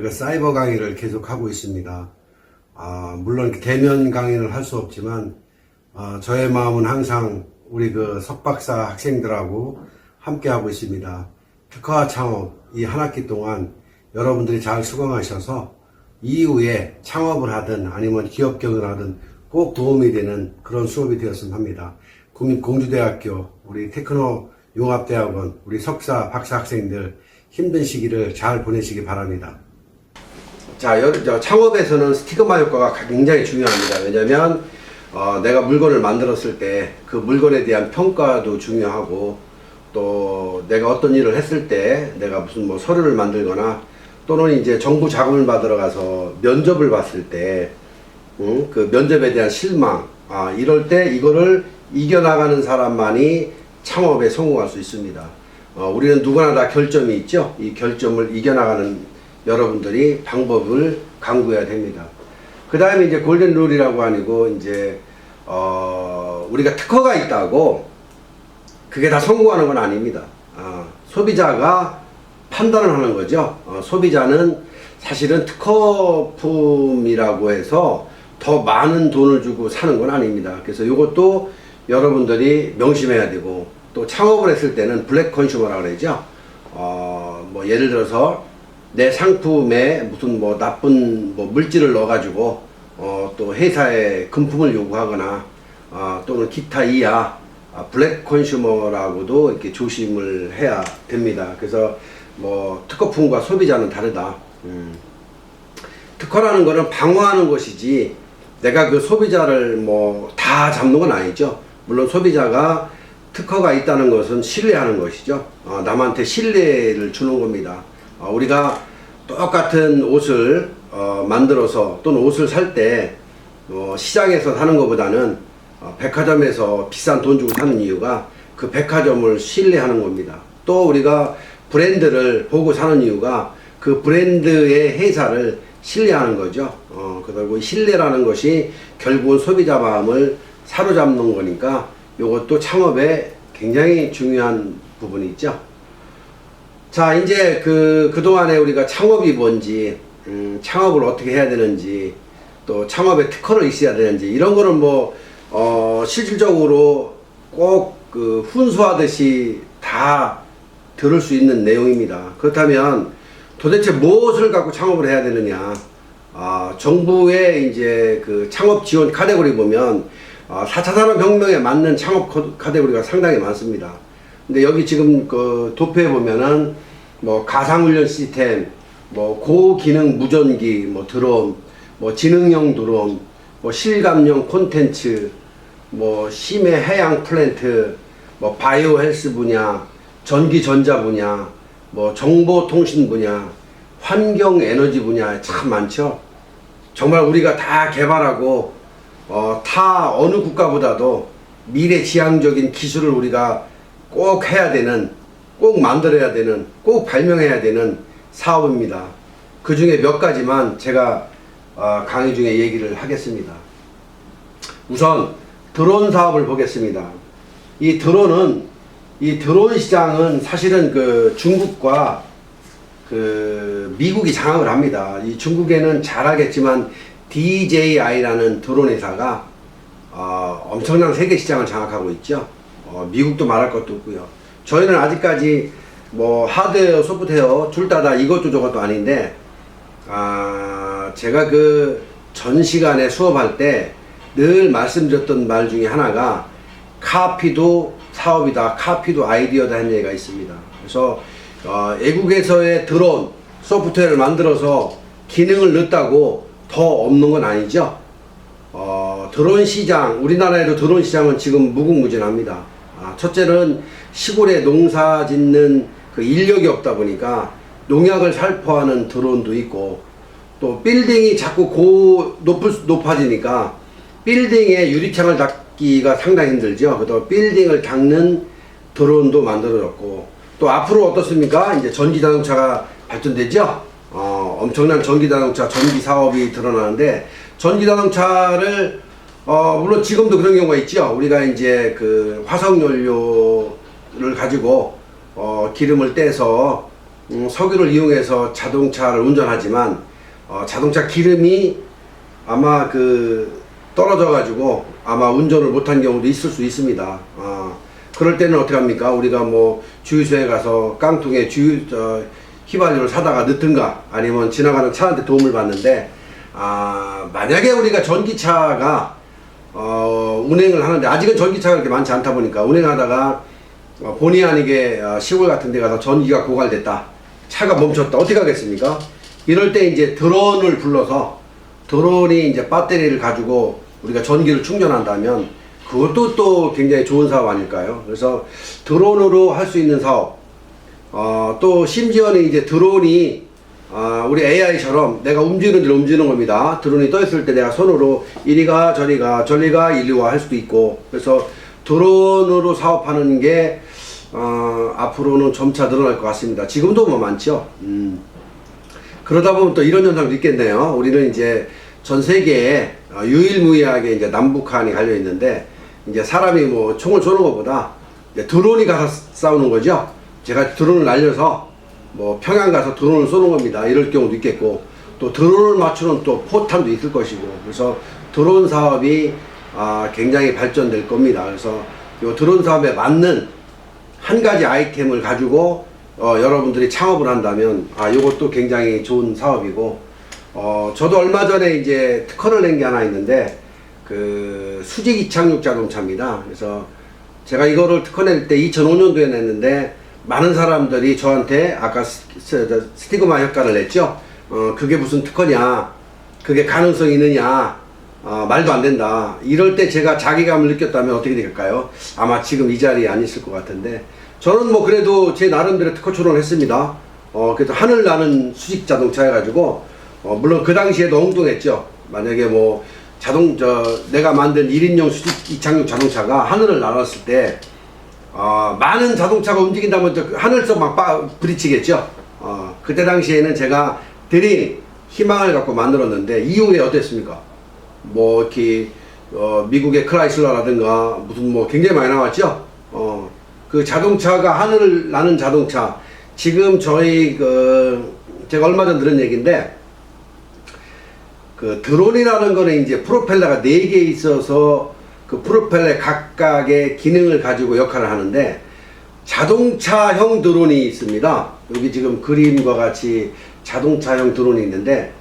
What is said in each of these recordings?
그 사이버 강의를 계속 하고 있습니다. 아, 물론 대면 강의를 할 수 없지만, 아, 저의 마음은 항상 우리 그 석박사 학생들하고 함께 하고 있습니다. 특화와 창업 이 한 학기 동안 여러분들이 잘 수강하셔서 이후에 창업을 하든 아니면 기업 경영을 하든 꼭 도움이 되는 그런 수업이 되었으면 합니다. 국민공주대학교, 우리 테크노 용합대학원, 우리 석사, 박사 학생들 힘든 시기를 잘 보내시기 바랍니다. 자, 여- 저 창업에서는 스티그마 효과가 굉장히 중요합니다. 왜냐면, 어, 내가 물건을 만들었을 때 그 물건에 대한 평가도 중요하고, 또 내가 어떤 일을 했을 때 내가 무슨 뭐 서류를 만들거나 또는 이제 정부 자금을 받으러 가서 면접을 봤을 때, 응? 그 면접에 대한 실망, 아, 이럴 때 이거를 이겨나가는 사람만이 창업에 성공할 수 있습니다. 어, 우리는 누구나 다 결점이 있죠. 이 결점을 이겨나가는 여러분들이 방법을 강구해야 됩니다. 그 다음에 이제 골든 룰이라고 아니고 이제 어, 우리가 특허가 있다고 그게 다 성공하는 건 아닙니다. 아, 소비자가 판단을 하는 거죠. 어, 소비자는 사실은 특허품이라고 해서 더 많은 돈을 주고 사는 건 아닙니다. 그래서 이것도 여러분들이 명심해야 되고 또 창업을 했을 때는 블랙 컨슈머라고 그러죠. 어, 뭐 예를 들어서 내 상품에 무슨 뭐 나쁜 뭐 물질을 넣어가지고 어, 또 회사에 금품을 요구하거나 아, 또는 기타 이하 아, 블랙 컨슈머라고도 이렇게 조심을 해야 됩니다. 그래서 뭐 특허품과 소비자는 다르다. 음. 특허라는 거는 방어하는 것이지 내가 그 소비자를 뭐 다 잡는 건 아니죠. 물론 소비자가 특허가 있다는 것은 신뢰하는 것이죠. 어, 남한테 신뢰를 주는 겁니다. 어, 우리가 똑같은 옷을 어, 만들어서 또는 옷을 살때 어, 시장에서 사는 것보다는 어, 백화점에서 비싼 돈 주고 사는 이유가 그 백화점을 신뢰하는 겁니다. 또 우리가 브랜드를 보고 사는 이유가 그 브랜드의 회사를 신뢰하는 거죠. 어, 그리고 신뢰라는 것이 결국은 소비자 마음을 사로잡는 거니까 이것도 창업에 굉장히 중요한 부분이 있죠. 자, 이제 그, 그동안에 우리가 창업이 뭔지, 음, 창업을 어떻게 해야 되는지, 또 창업에 특허를 있어야 되는지, 이런 거는 뭐, 어, 실질적으로 꼭 그 훈수하듯이 다 들을 수 있는 내용입니다. 그렇다면 도대체 무엇을 갖고 창업을 해야 되느냐. 아, 정부의 이제 그 창업 지원 카테고리 보면 아, 4차 산업혁명에 맞는 창업 코- 카테고리가 상당히 많습니다. 근데 여기 지금 그 도표에 보면은 뭐 가상훈련 시스템, 뭐 고기능 무전기, 뭐 드론, 뭐 지능형 드론, 뭐 실감형 콘텐츠, 뭐 심해 해양 플랜트, 뭐 바이오 헬스 분야, 전기 전자 분야, 뭐 정보 통신 분야, 환경 에너지 분야 참 많죠. 정말 우리가 다 개발하고 어, 타 어느 국가보다도 미래 지향적인 기술을 우리가 꼭 해야 되는, 꼭 만들어야 되는, 꼭 발명해야 되는 사업입니다. 그 중에 몇 가지만 제가 어, 강의 중에 얘기를 하겠습니다. 우선 드론 사업을 보겠습니다. 이 드론은 이 드론 시장은 사실은 그 중국과 그 미국이 장악을 합니다. 이 중국에는 잘하겠지만 DJI라는 드론 회사가 어, 엄청난 세계 시장을 장악하고 있죠. 어, 미국도 말할 것도 없고요. 저희는 아직까지 뭐 하드웨어, 소프트웨어 둘 다 다 이것도 저것도 아닌데 아, 제가 그 전 시간에 수업할 때 늘 말씀드렸던 말 중에 하나가 카피도 사업이다, 카피도 아이디어다 하는 얘기가 있습니다. 그래서 어, 외국에서의 드론 소프트웨어를 만들어서 기능을 넣었다고 더 없는 건 아니죠. 어, 드론 시장, 우리나라에도 드론 시장은 지금 무궁무진합니다. 아, 첫째는 시골에 농사 짓는 그 인력이 없다 보니까 농약을 살포하는 드론도 있고 또 빌딩이 자꾸 고 높을, 수- 높아지니까 빌딩에 유리창을 닦기가 상당히 힘들죠. 그래서 빌딩을 닦는 드론도 만들어졌고 또 앞으로 어떻습니까? 이제 전기 자동차가 발전되죠. 어, 엄청난 전기 자동차 전기 사업이 드러나는데 전기 자동차를 어, 물론 지금도 그런 경우가 있죠. 우리가 이제 그 화석 연료를 가지고 어, 기름을 떼서 음, 석유를 이용해서 자동차를 운전하지만 어, 자동차 기름이 아마 그 떨어져 가지고 아마 운전을 못한 경우도 있을 수 있습니다. 어, 그럴 때는 어떻게 합니까? 우리가 뭐 주유소에 가서 깡통에 주유 저, 휘발유를 사다가 넣든가 아니면 지나가는 차한테 도움을 받는데 아 만약에 우리가 전기차가 어, 운행을 하는데 아직은 전기차가 그렇게 많지 않다 보니까 운행하다가 어, 본의 아니게 어, 시골 같은 데 가서 전기가 고갈됐다. 차가 멈췄다. 어떻게 하겠습니까? 이럴 때 이제 드론을 불러서 드론이 이제 배터리를 가지고 우리가 전기를 충전한다면 그것도 또 굉장히 좋은 사업 아닐까요? 그래서 드론으로 할 수 있는 사업, 어, 또 심지어는 이제 드론이 아, 우리 AI처럼 내가 움직이는 대로 움직이는 겁니다. 드론이 떠 있을 때 내가 손으로 이리가 저리가 저리가 이리와 할 수도 있고 그래서 드론으로 사업하는 게 어, 앞으로는 점차 늘어날 것 같습니다. 지금도 뭐 많죠. 음. 그러다 보면 또 이런 현상도 있겠네요. 우리는 이제 전 세계에 어, 유일무이하게 이제 남북한이 갈려 있는데 이제 사람이 뭐 총을 쏘는 것보다 드론이 가서 싸우는 거죠. 제가 드론을 날려서 뭐 평양 가서 드론을 쏘는 겁니다. 이럴 경우도 있겠고 또 드론을 맞추는 또 포탄도 있을 것이고 그래서 드론 사업이 아, 굉장히 발전될 겁니다. 그래서 이 드론 사업에 맞는 한 가지 아이템을 가지고 어, 여러분들이 창업을 한다면 아 이것도 굉장히 좋은 사업이고 어, 저도 얼마 전에 이제 특허를 낸 게 하나 있는데 그 수직 이착륙 자동차입니다. 그래서 제가 이거를 특허 낼 때 2005년도에 냈는데 많은 사람들이 저한테 아까 스티그마 효과를 냈죠. 어, 그게 무슨 특허냐? 그게 가능성이 있느냐? 어, 말도 안 된다. 이럴 때 제가 자기감을 느꼈다면 어떻게 될까요? 아마 지금 이 자리에 안 있을 것 같은데 저는 뭐 그래도 제 나름대로 특허 출원을 했습니다. 어, 그래서 하늘 나는 수직 자동차 해가지고 어, 물론 그 당시에도 엉뚱했죠. 만약에 뭐 자동 저 내가 만든 1인용 수직 이착륙 자동차가 하늘을 날았을 때 어, 많은 자동차가 움직인다면 저 하늘서 막 빠, 부딪히겠죠. 어, 그때 당시에는 제가 드림 희망을 갖고 만들었는데 이후에 어땠습니까? 뭐 이렇게 어, 미국의 크라이슬러라든가 무슨 뭐 굉장히 많이 나왔죠. 어, 그 자동차가 하늘을 나는 자동차 지금 저희 그 제가 얼마 전 들은 얘기인데 그 드론이라는 거는 이제 프로펠러가 네개 있어서 그 프로펠러 각각의 기능을 가지고 역할을 하는데 자동차형 드론이 있습니다. 여기 지금 그림과 같이 자동차형 드론이 있는데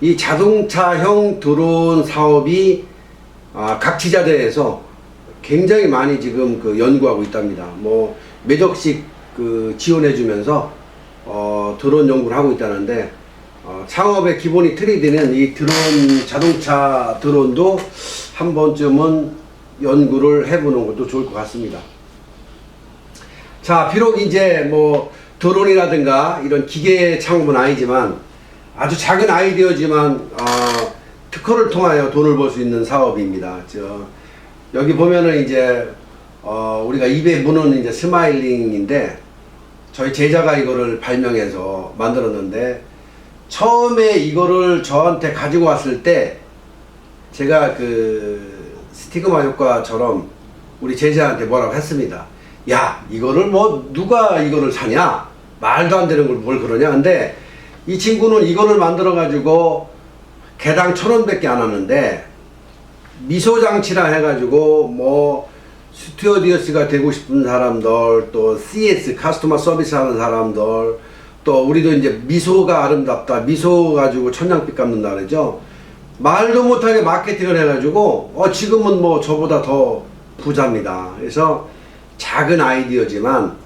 이 자동차형 드론 사업이 아, 각 지자체에서 굉장히 많이 지금 그 연구하고 있답니다. 뭐 매적씩 그 지원해주면서 어, 드론 연구를 하고 있다는데 어, 창업의 기본이 트리드는 이 드론 자동차 드론도 한 번쯤은 연구를 해보는 것도 좋을 것 같습니다. 자, 비록 이제 뭐 드론이라든가 이런 기계 창업은 아니지만 아주 작은 아이디어지만 어, 특허를 통하여 돈을 벌 수 있는 사업입니다. 저 여기 보면은 이제 어, 우리가 입에 무는 이제 스마일링인데 저희 제자가 이거를 발명해서 만들었는데 처음에 이거를 저한테 가지고 왔을 때 제가 그 스티그마 효과처럼 우리 제자한테 뭐라고 했습니다. 야, 이거를 뭐 누가 이거를 사냐? 말도 안 되는 걸 뭘 그러냐? 근데 이 친구는 이거를 만들어 가지고 개당 천 원밖에 안 하는데 미소 장치라 해가지고 뭐 스튜어디어스가 되고 싶은 사람들 또 CS 카스터머 서비스 하는 사람들 또 우리도 이제 미소가 아름답다 미소 가지고 천냥빛 갚는다 그러죠 말도 못하게 마케팅을 해가지고 어 지금은 뭐 저보다 더 부자입니다 그래서 작은 아이디어지만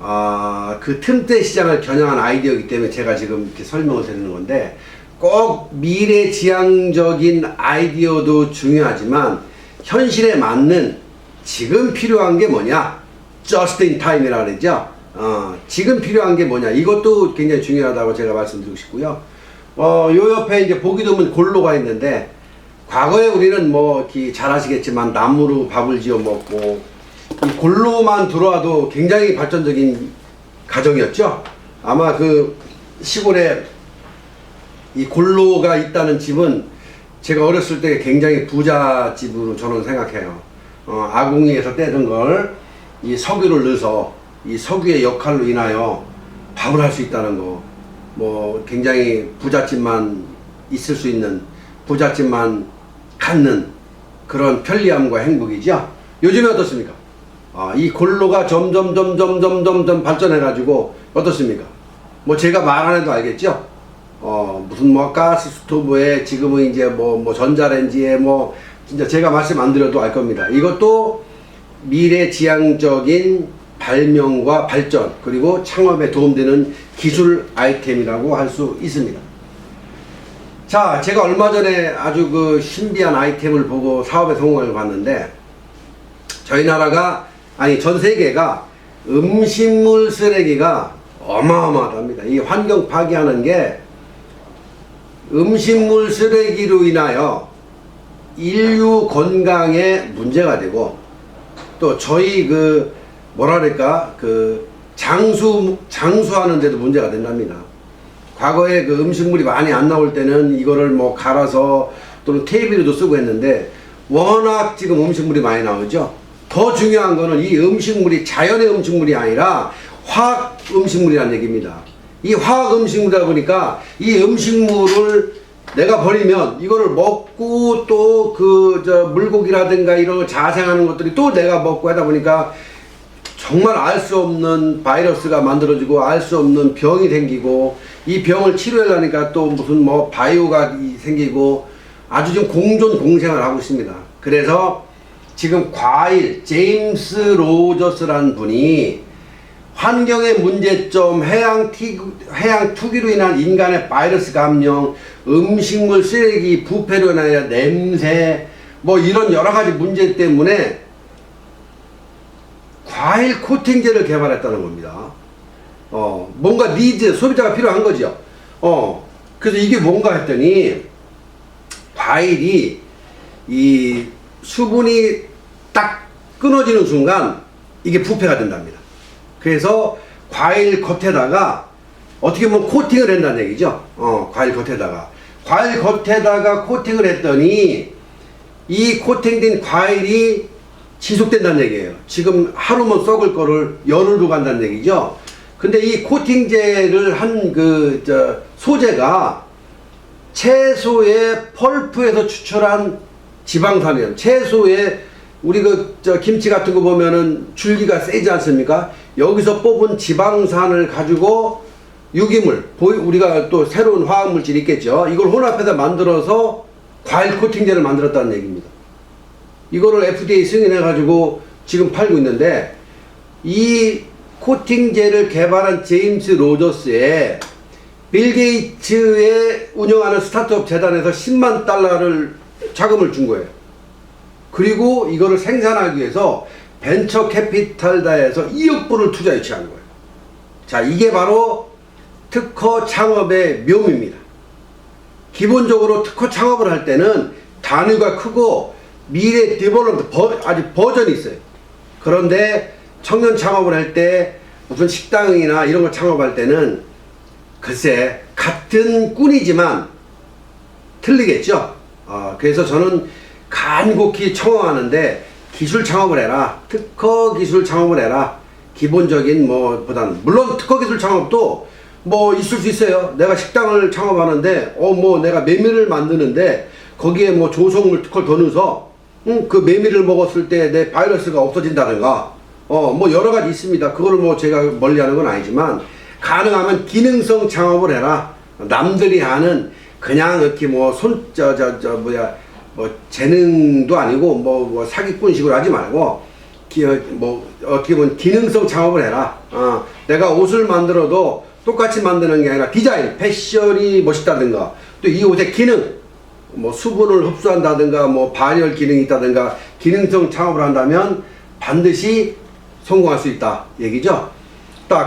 아그 틈새 시장을 겨냥한 아이디어이기 때문에 제가 지금 이렇게 설명을 드리는 건데 꼭 미래지향적인 아이디어도 중요하지만 현실에 맞는 지금 필요한 게 뭐냐? just in time이라 그러죠. 어, 지금 필요한 게 뭐냐? 이것도 굉장히 중요하다고 제가 말씀드리고 싶고요. 어, 요 옆에 이제 보기 드문 골로가 있는데 과거에 우리는 뭐 잘 아시겠지만 나무로 밥을 지어 먹고 이 골로만 들어와도 굉장히 발전적인 가정이었죠. 아마 그 시골에 이 골로가 있다는 집은 제가 어렸을 때 굉장히 부자 집으로 저는 생각해요. 어, 아궁이에서 떼던 걸 이 석유를 넣어서 이 석유의 역할로 인하여 밥을 할 수 있다는 거, 뭐 굉장히 부잣집만 있을 수 있는 부잣집만 갖는 그런 편리함과 행복이죠. 요즘에 어떻습니까? 아, 이 골로가 점점 점점 점점 점 발전해가지고 어떻습니까? 뭐 제가 말 안 해도 알겠죠? 어 무슨 뭐 가스 스토브에 지금은 이제 뭐뭐 전자레인지에 뭐 진짜 제가 말씀 안 드려도 알 겁니다. 이것도 미래 지향적인 발명과 발전 그리고 창업에 도움되는 기술 아이템이라고 할 수 있습니다. 자, 제가 얼마 전에 아주 그 신비한 아이템을 보고 사업에 성공을 봤는데 저희 나라가 아니 전 세계가 음식물 쓰레기가 어마어마하답니다. 이 환경 파괴하는 게 음식물 쓰레기로 인하여 인류 건강에 문제가 되고 또 저희 그 그럴까 그 장수 장수하는 데도 문제가 된답니다. 과거에 그 음식물이 많이 안 나올 때는 이거를 뭐 갈아서 또는 테이블에도 쓰고 했는데 워낙 지금 음식물이 많이 나오죠. 더 중요한 거는 이 음식물이 자연의 음식물이 아니라 화학 음식물이라는 얘기입니다. 이 화학 음식물이다 보니까 이 음식물을 내가 버리면 이거를 먹고 또 그 저 물고기라든가 이런 거 자생하는 것들이 또 내가 먹고 하다 보니까 정말 알 수 없는 바이러스가 만들어지고 알 수 없는 병이 생기고 이 병을 치료하려니까 또 무슨 뭐 바이오가 이- 생기고 아주 좀 공존 공생을 하고 있습니다. 그래서 지금 과일 제임스 로저스라는 분이 환경의 문제점, 해양, 티, 해양 투기로 인한 인간의 바이러스 감염, 음식물 쓰레기, 부패로 인하여 냄새, 뭐 이런 여러 가지 문제 때문에 과일 코팅제를 개발했다는 겁니다. 어, 뭔가 니즈, 소비자가 필요한 거죠. 어, 그래서 이게 뭔가 했더니 과일이 이 수분이 딱 끊어지는 순간 이게 부패가 된답니다. 그래서 과일 겉에다가 어떻게 보면 코팅을 한다는 얘기죠. 어, 과일 겉에다가. 과일 겉에다가 코팅을 했더니 이 코팅된 과일이 지속된다는 얘기예요. 지금 하루만 썩을 거를 열흘로 간다는 얘기죠. 근데 이 코팅제를 한그저 소재가 채소의 펄프에서 추출한 지방산이에요. 채소의 우리 그저 김치 같은 거 보면은 줄기가 세지 않습니까? 여기서 뽑은 지방산을 가지고 유기물, 우리가 또 새로운 화학 물질이 있겠죠. 이걸 혼합해서 만들어서 과일 코팅제를 만들었다는 얘기입니다. 이거를 FDA 승인해 가지고 지금 팔고 있는데 이 코팅제를 개발한 제임스 로저스의 빌 게이츠의 운영하는 스타트업 재단에서 10만 달러를 자금을 준 거예요. 그리고 이거를 생산하기 위해서 벤처 캐피탈다에서 2억 불을 투자해 취한 거예요. 자, 이게 바로 특허 창업의 묘미입니다. 기본적으로 특허 창업을 할 때는 단위가 크고 미래 디벨롭먼트 버, 아직 버전이 있어요. 그런데 청년 창업을 할 때 무슨 식당이나 이런 거 창업할 때는 글쎄 같은 꾼이지만 틀리겠죠. 어, 그래서 저는 간곡히 청원하는데 기술 창업을 해라. 특허 기술 창업을 해라. 기본적인 뭐보다는 물론 특허 기술 창업도 뭐 있을 수 있어요. 내가 식당을 창업하는데 어 뭐 내가 메밀을 만드는데 거기에 뭐 조성물 특허를 더 넣어서 음, 그 메밀을 먹었을 때 내 바이러스가 없어진다든가 어 뭐 여러 가지 있습니다. 그거를 뭐 제가 멀리하는 건 아니지만 가능하면 기능성 창업을 해라. 남들이 하는 그냥 이렇게 뭐손저저 저 뭐야 뭐 재능도 아니고 뭐, 뭐 사기꾼식으로 하지 말고 기, 뭐 어떻게 보면 기능성 창업을 해라. 어, 내가 옷을 만들어도 똑같이 만드는 게 아니라 디자인, 패션이 멋있다든가 또 이 옷의 기능, 뭐 수분을 흡수한다든가 뭐 발열 기능이 있다든가 기능성 창업을 한다면 반드시 성공할 수 있다 얘기죠.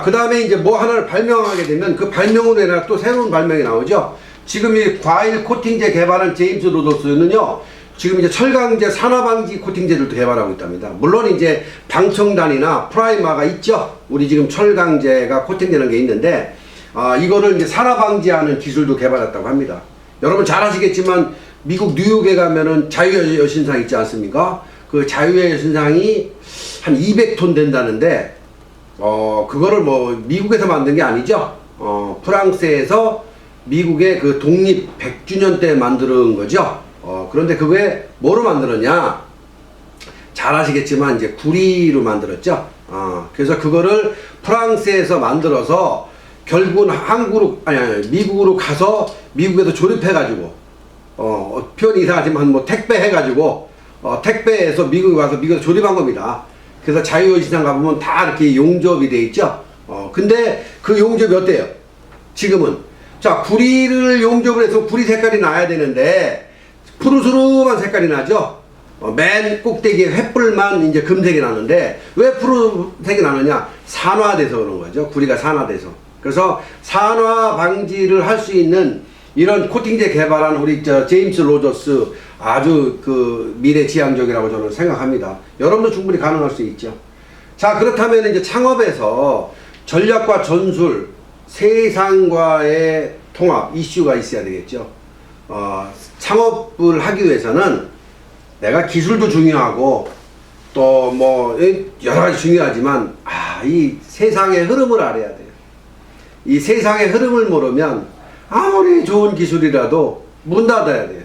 그 다음에 이제 뭐 하나를 발명하게 되면 그 발명으로 인해 또 새로운 발명이 나오죠. 지금 이 과일 코팅제 개발한 제임스 로더스는요, 지금 이제 철강제 산화방지 코팅제들도 개발하고 있답니다. 물론 이제 방청단이나 프라이마가 있죠. 우리 지금 철강제가 코팅되는 게 있는데, 아, 이거를 이제 산화방지하는 기술도 개발했다고 합니다. 여러분 잘 아시겠지만, 미국 뉴욕에 가면은 자유의 여신상 있지 않습니까? 그 자유의 여신상이 한 200톤 된다는데, 어, 그거를 뭐 미국에서 만든 게 아니죠. 어, 프랑스에서 미국의 그 독립 100주년 때 만드는 거죠. 어, 그런데 그게 뭐로 만들었냐? 잘 아시겠지만 이제 구리로 만들었죠. 어, 그래서 그거를 프랑스에서 만들어서 결국은 한국으로 아니, 아니 미국으로 가서 미국에서 조립해가지고 어, 표현 이상하지만 뭐 택배 해가지고 어, 택배해서 미국에 와서 미국에서 조립한 겁니다. 그래서 자유시장 가보면 다 이렇게 용접이 돼 있죠. 어, 근데 그 용접이 어때요? 지금은 자 구리를 용접을 해서 구리 색깔이 나야 되는데 푸르스름한 색깔이 나죠. 어, 맨 꼭대기에 횃불만 이제 금색이 나는데 왜 푸르색이 나느냐? 산화돼서 그런 거죠. 구리가 산화돼서. 그래서 산화 방지를 할 수 있는 이런 코팅제 개발한 우리 저 제임스 로저스 아주 그 미래 지향적이라고 저는 생각합니다. 여러분도 충분히 가능할 수 있죠. 자 그렇다면 이제 창업에서 전략과 전술, 세상과의 통합 이슈가 있어야 되겠죠. 어, 창업을 하기 위해서는 내가 기술도 중요하고 또 뭐 여러 가지 중요하지만 아 이 세상의 흐름을 알아야 돼요. 이 세상의 흐름을 모르면 아무리 좋은 기술이라도 문 닫아야 돼요.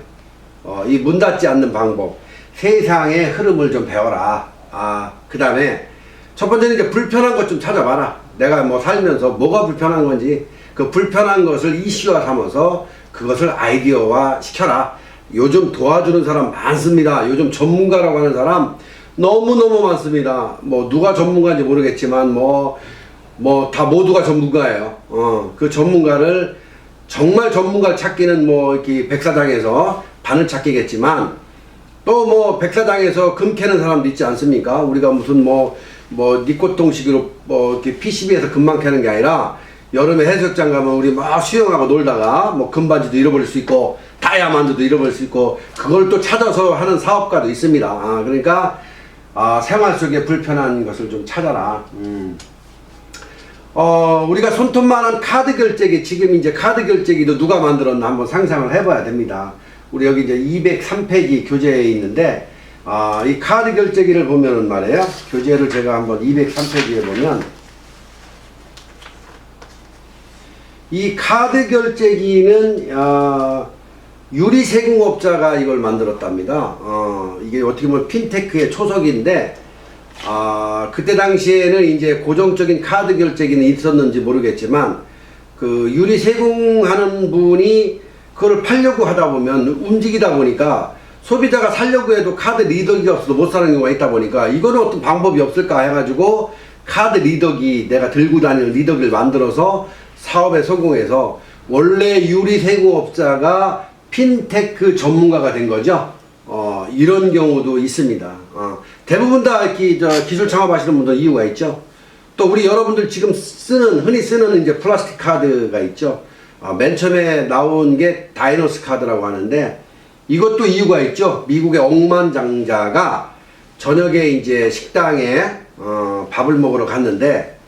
어, 이 문 닫지 않는 방법. 세상의 흐름을 좀 배워라. 아, 그 다음에 첫 번째는 이제 불편한 것 좀 찾아봐라. 내가 뭐 살면서 뭐가 불편한 건지 그 불편한 것을 이슈화 삼아서 그것을 아이디어화 시켜라. 요즘 도와주는 사람 많습니다. 요즘 전문가라고 하는 사람 너무너무 많습니다. 뭐 누가 전문가인지 모르겠지만 뭐 뭐 다 모두가 전문가예요. 어, 그 전문가를 정말 전문가를 찾기는 뭐 이렇게 백사장에서 바늘 찾기겠지만 또 뭐 백사장에서 금 캐는 사람도 있지 않습니까? 우리가 무슨 뭐 뭐 니코통식으로 뭐 이렇게 PCB에서 금만 캐는 게 아니라 여름에 해수욕장 가면 우리 막 수영하고 놀다가 뭐 금반지도 잃어버릴 수 있고 다이아몬드도 잃어버릴 수 있고 그걸 또 찾아서 하는 사업가도 있습니다. 아, 그러니까 아, 생활 속에 불편한 것을 좀 찾아라. 음. 어, 우리가 손톱만한 카드 결제기, 지금 이제 카드 결제기도 누가 만들었나 한번 상상을 해봐야 됩니다. 우리 여기 이제 203페이지 교재에 있는데, 아, 이 카드 결제기를 보면은 말이에요. 교재를 제가 한번 203페이지에 보면, 이 카드 결제기는, 아, 유리 세공업자가 이걸 만들었답니다. 어, 이게 어떻게 보면 핀테크의 초석인데, 아, 그때 당시에는 이제 고정적인 카드 결제기는 있었는지 모르겠지만, 그 유리 세공하는 분이 그걸 팔려고 하다 보면 움직이다 보니까 소비자가 살려고 해도 카드 리더기가 없어서 못 사는 경우가 있다 보니까 이거는 어떤 방법이 없을까 해가지고 카드 리더기 내가 들고 다니는 리더기를 만들어서 사업에 성공해서 원래 유리 세공업자가 핀테크 전문가가 된 거죠. 어, 이런 경우도 있습니다. 어, 대부분 다 이렇게 저 기술 창업하시는 분들 이유가 있죠. 또 우리 여러분들 지금 쓰는 흔히 쓰는 이제 플라스틱 카드가 있죠. 어, 맨 처음에 나온 게 다이노스 카드라고 하는데 이것도 이유가 있죠. 미국의 억만장자가 저녁에 이제 식당에 어, 밥을 먹으러 갔는데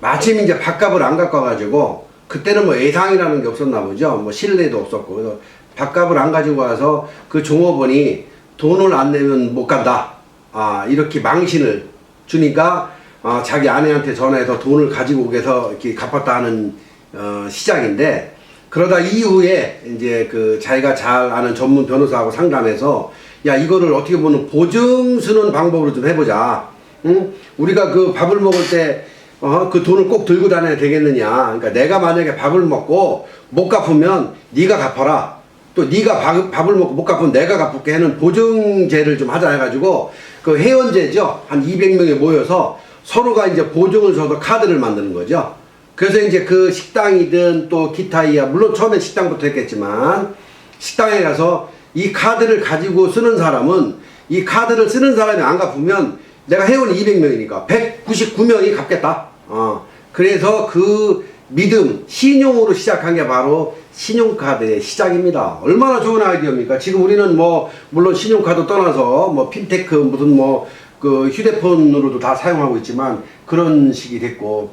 마침 이제 밥값을 안 갖고 와가지고 그때는 뭐 예상이라는 게 없었나 보죠. 뭐 신뢰도 없었고 그래서 밥값을 안 가지고 와서 그 종업원이 돈을 안 내면 못 간다. 아 이렇게 망신을 주니까 아, 자기 아내한테 전화해서 돈을 가지고 오게서 이렇게 갚았다 하는 어, 시작인데 그러다 이후에 이제 그 자기가 잘 아는 전문 변호사하고 상담해서 야 이거를 어떻게 보면 보증 쓰는 방법으로 좀 해보자. 응? 우리가 그 밥을 먹을 때 어, 그 돈을 꼭 들고 다녀야 되겠느냐. 그러니까 내가 만약에 밥을 먹고 못 갚으면 네가 갚아라. 또 네가 밥, 밥을 먹고 못 갚으면 내가 갚을게 하는 보증제를 좀 하자 해가지고 그 회원제죠. 한 200명이 모여서 서로가 이제 보증을 줘서 카드를 만드는 거죠. 그래서 이제 그 식당이든 또 기타 이야 물론 처음에 식당부터 했겠지만 식당에 가서 이 카드를 가지고 쓰는 사람은 이 카드를 쓰는 사람이 안 갚으면 내가 회원이 200명이니까 199명이 갚겠다. 어. 그래서 그 믿음, 신용으로 시작한 게 바로 신용카드의 시작입니다. 얼마나 좋은 아이디어입니까? 지금 우리는 뭐, 물론 신용카드 떠나서 뭐, 핀테크, 무슨 뭐, 그 휴대폰으로도 다 사용하고 있지만 그런 식이 됐고,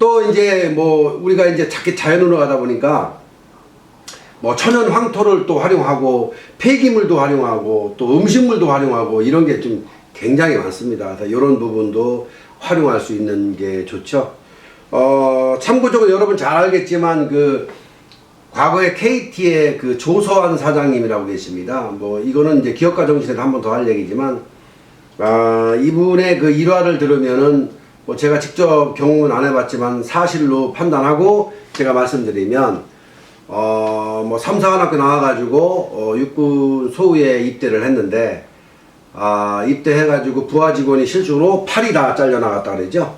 또 이제 뭐, 우리가 이제 자기 자연으로 가다 보니까 뭐 천연 황토를 또 활용하고 폐기물도 활용하고 또 음식물도 활용하고 이런 게 좀 굉장히 많습니다. 그래서 이런 부분도 활용할 수 있는 게 좋죠. 어, 참고적으로 여러분 잘 알겠지만 그 과거에 KT의 그 조서환 사장님이라고 계십니다. 뭐 이거는 이제 기업가 정신에서 한번 더 할 얘기지만 아, 이분의 그 일화를 들으면은 뭐 제가 직접 경험은 안 해봤지만 사실로 판단하고 제가 말씀드리면 어뭐 삼사관학교 나와가지고 어, 육군 소우에 입대를 했는데 아 입대해가지고 부하 직원이 실수로 팔이 다 잘려 나갔다 그러죠.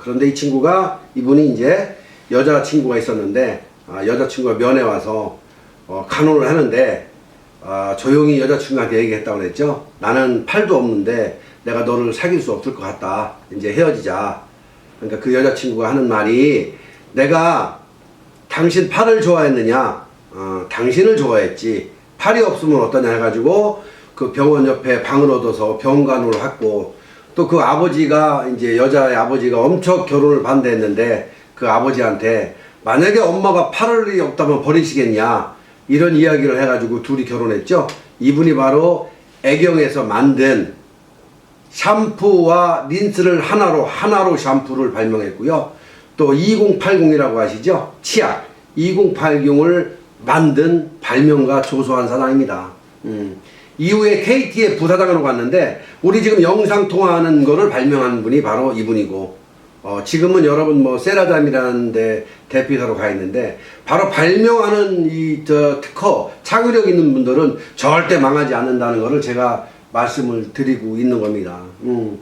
어 그런데 이 친구가 이분이 이제 여자 친구가 있었는데 아, 여자 친구가 면회 와서 어, 간호를 하는데 아, 조용히 여자친구한테 얘기했다고 그랬죠. 나는 팔도 없는데 내가 너를 사귈 수 없을 것 같다. 이제 헤어지자. 그러니까 그 여자친구가 하는 말이 내가 당신 팔을 좋아했느냐? 어, 당신을 좋아했지. 팔이 없으면 어떠냐 해가지고 그 병원 옆에 방을 얻어서 병간호를 했고 또 그 아버지가 이제 여자의 아버지가 엄청 결혼을 반대했는데 그 아버지한테 만약에 엄마가 팔이 없다면 버리시겠냐 이런 이야기를 해가지고 둘이 결혼했죠. 이분이 바로 애경에서 만든 샴푸와 린스를 하나로 하나로 샴푸를 발명했고요. 또 2080이라고 아시죠? 치약 2080을 만든 발명가 조소한 사장입니다. 음. 이후에 KT의 부사장으로 갔는데 우리 지금 영상 통화하는 거를 발명한 분이 바로 이분이고 어, 지금은 여러분 뭐 세라잠이라는 데 대표이사로 가 있는데 바로 발명하는 이 저 특허 창의력 있는 분들은 절대 망하지 않는다는 거를 제가 말씀을 드리고 있는 겁니다. 음.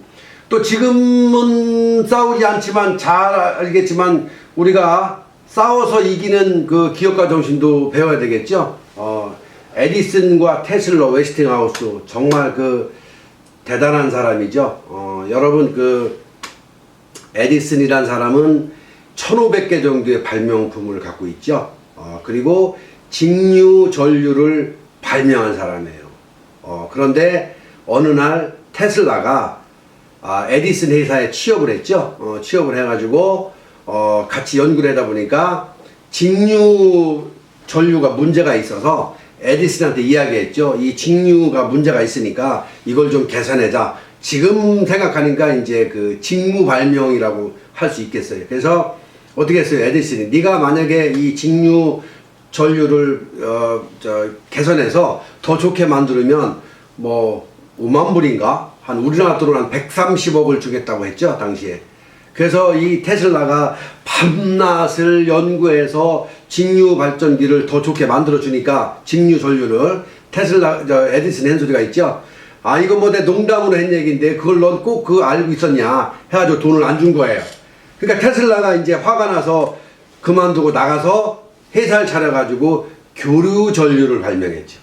또 지금은 싸우지 않지만 잘 알겠지만 우리가 싸워서 이기는 그 기업가 정신도 배워야 되겠죠. 어, 에디슨과 테슬라, 웨스팅하우스 정말 그 대단한 사람이죠. 어, 여러분 그 에디슨이란 사람은 1500개 정도의 발명품을 갖고 있죠. 어, 그리고 직류 전류를 발명한 사람이에요. 어, 그런데 어느 날 테슬라가 아, 에디슨 회사에 취업을 했죠. 어, 취업을 해가지고 어, 같이 연구를 하다 보니까 직류 전류가 문제가 있어서 에디슨한테 이야기했죠. 이 직류가 문제가 있으니까 이걸 좀 개선하자. 지금 생각하니까 이제 그 직무 발명이라고 할 수 있겠어요. 그래서 어떻게 했어요, 에디슨이? 네가 만약에 이 직류 전류를 어, 저, 개선해서 더 좋게 만들면 뭐 5만 불인가 한 우리나라 돈으로 한 130억을 주겠다고 했죠 당시에. 그래서 이 테슬라가 밤낮을 연구해서 직류 발전기를 더 좋게 만들어 주니까 직류 전류를 테슬라 저 에디슨 한 소리가 있죠. 아 이거 뭐 내 농담으로 한 얘기인데 그걸 넌 꼭 그거 알고 있었냐 해가지고 돈을 안 준 거예요. 그러니까 테슬라가 이제 화가 나서 그만두고 나가서 회사를 차려가지고 교류 전류를 발명했죠.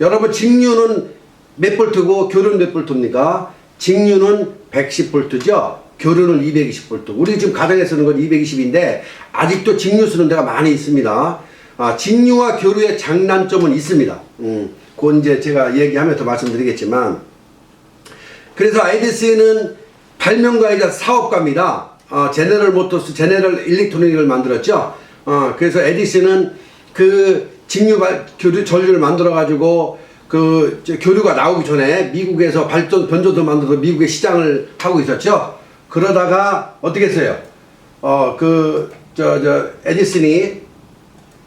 여러분 직류는 몇 볼트고 교류는 몇 볼트입니까? 직류는 110볼트죠. 교류는 220볼트. 우리 지금 가정에 쓰는 건 220인데 아직도 직류 쓰는 데가 많이 있습니다. 아, 직류와 교류의 장단점은 있습니다. 음, 그건 이제 제가 얘기하면서 말씀드리겠지만 그래서 에디슨은 발명가이자 사업가입니다. 어, 제네럴 모터스, 제네럴 일렉트로닉을 만들었죠. 어, 그래서 에디슨은 그 직류 발, 교류 전류를 만들어 가지고 그 저, 교류가 나오기 전에 미국에서 발전 변조도 만들어서 미국에 시장을 하고 있었죠. 그러다가 어떻게 했어요? 어 그 저 저 에디슨이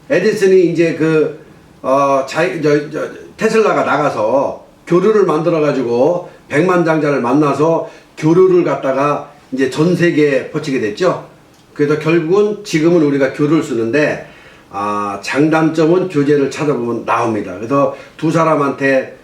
에디슨이 이제 그 어, 자이, 저, 저, 테슬라가 나가서 교류를 만들어 가지고 백만장자를 만나서 교류를 갖다가 이제 전 세계에 퍼치게 됐죠. 그래서 결국은 지금은 우리가 교류를 쓰는데 아, 장단점은 교재를 찾아보면 나옵니다. 그래서 두 사람한테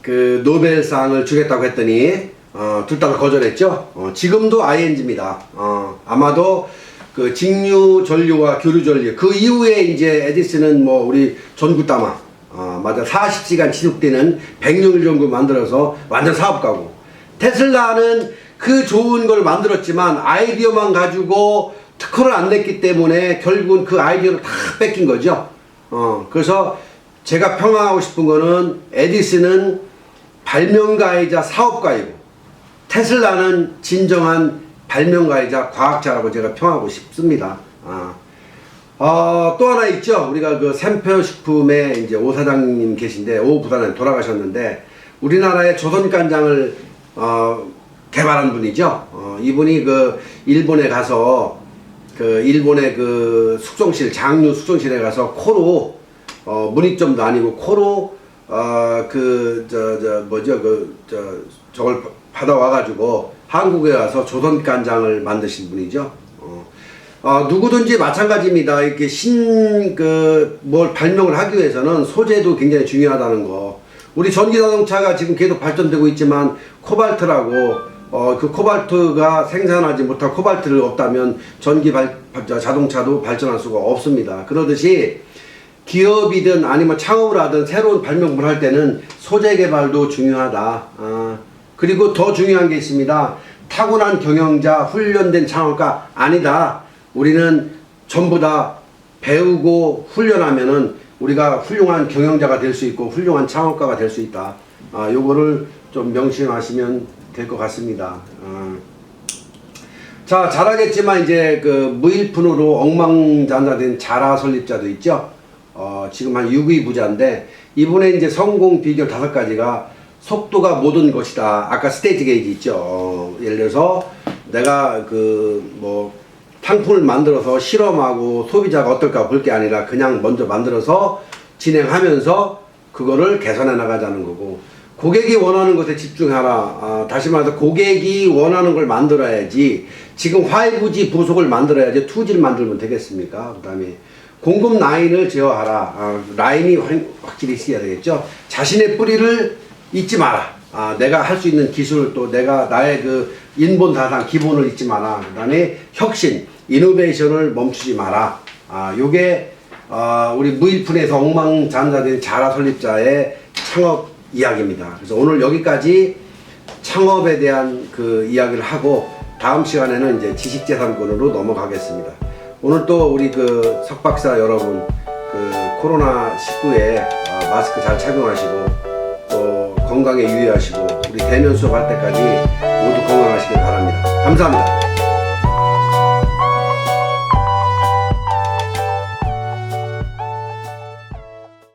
그 노벨상을 주겠다고 했더니 어, 둘 다 거절했죠. 어, 지금도 ING입니다. 어, 아마도 그 직류 전류와 교류 전류 그 이후에 이제 에디슨은 뭐 우리 전구 따마 어, 맞아 40시간 지속되는 백령일 정도 만들어서 완전 사업가고 테슬라는 그 좋은 걸 만들었지만 아이디어만 가지고 특허를 안 냈기 때문에 결국은 그 아이디어를 다 뺏긴 거죠. 어, 그래서 제가 평하고 싶은 거는 에디슨은 발명가이자 사업가이고 테슬라는 진정한 발명가이자 과학자라고 제가 평하고 싶습니다. 아. 어, 또 하나 있죠. 우리가 그 샘표식품에 이제 오 사장님 계신데 오 부사님 돌아가셨는데 우리나라의 조선간장을 어, 개발한 분이죠. 어, 이분이 그 일본에 가서 그 일본의 그 숙성실 장류 숙성실에 가서 코로 어, 문익점도 아니고 코로 어 그 저 저 뭐죠 그 저 저걸 받아와 가지고 한국에 와서 조선 간장을 만드신 분이죠. 어, 어, 누구든지 마찬가지입니다. 이렇게 신 그 뭘 발명을 하기 위해서는 소재도 굉장히 중요하다는 거. 우리 전기 자동차가 지금 계속 발전되고 있지만 코발트라고 어, 그 코발트가 생산하지 못한 코발트를 없다면 전기 발, 자- 자동차도 발전할 수가 없습니다. 그러듯이 기업이든 아니면 창업을 하든 새로운 발명을 할 때는 소재 개발도 중요하다. 아, 그리고 더 중요한 게 있습니다. 타고난 경영자, 훈련된 창업가 아니다. 우리는 전부 다 배우고 훈련하면은 우리가 훌륭한 경영자가 될 수 있고 훌륭한 창업가가 될 수 있다. 아, 요거를 좀 명심하시면 될 것 같습니다. 아. 자, 잘 알겠지만 이제 그 무일푼으로 엉망잔자된 자라 설립자도 있죠. 어, 지금 한 6위 부자인데 이분의 이제 성공 비결 다섯 가지가 속도가 모든 것이다. 아까 스테이지 게이지 있죠. 어, 예를 들어서 내가 그 뭐 상품을 만들어서 실험하고 소비자가 어떨까 볼 게 아니라 그냥 먼저 만들어서 진행하면서 그거를 개선해 나가자는 거고 고객이 원하는 것에 집중하라. 아, 다시 말해서 고객이 원하는 걸 만들어야지 지금 화이부지 부속을 만들어야지 투지를 만들면 되겠습니까? 그 다음에 공급 라인을 제어하라. 아, 라인이 확- 확실히 있어야 되겠죠. 자신의 뿌리를 잊지 마라. 아, 내가 할 수 있는 기술 또 내가 나의 그 인본 다상 기본을 잊지 마라. 그다음에 혁신, 이노베이션을 멈추지 마라. 아, 요게 아, 우리 무일푼에서 엉망잔자된 자라 설립자의 창업 이야기입니다. 그래서 오늘 여기까지 창업에 대한 그 이야기를 하고 다음 시간에는 이제 지식재산권으로 넘어가겠습니다. 오늘 또 우리 그 석박사 여러분 그 코로나 19에 마스크 잘 착용하시고 또 건강에 유의하시고 우리 대면 수업할 때까지 모두 건강하시길 바랍니다. 감사합니다.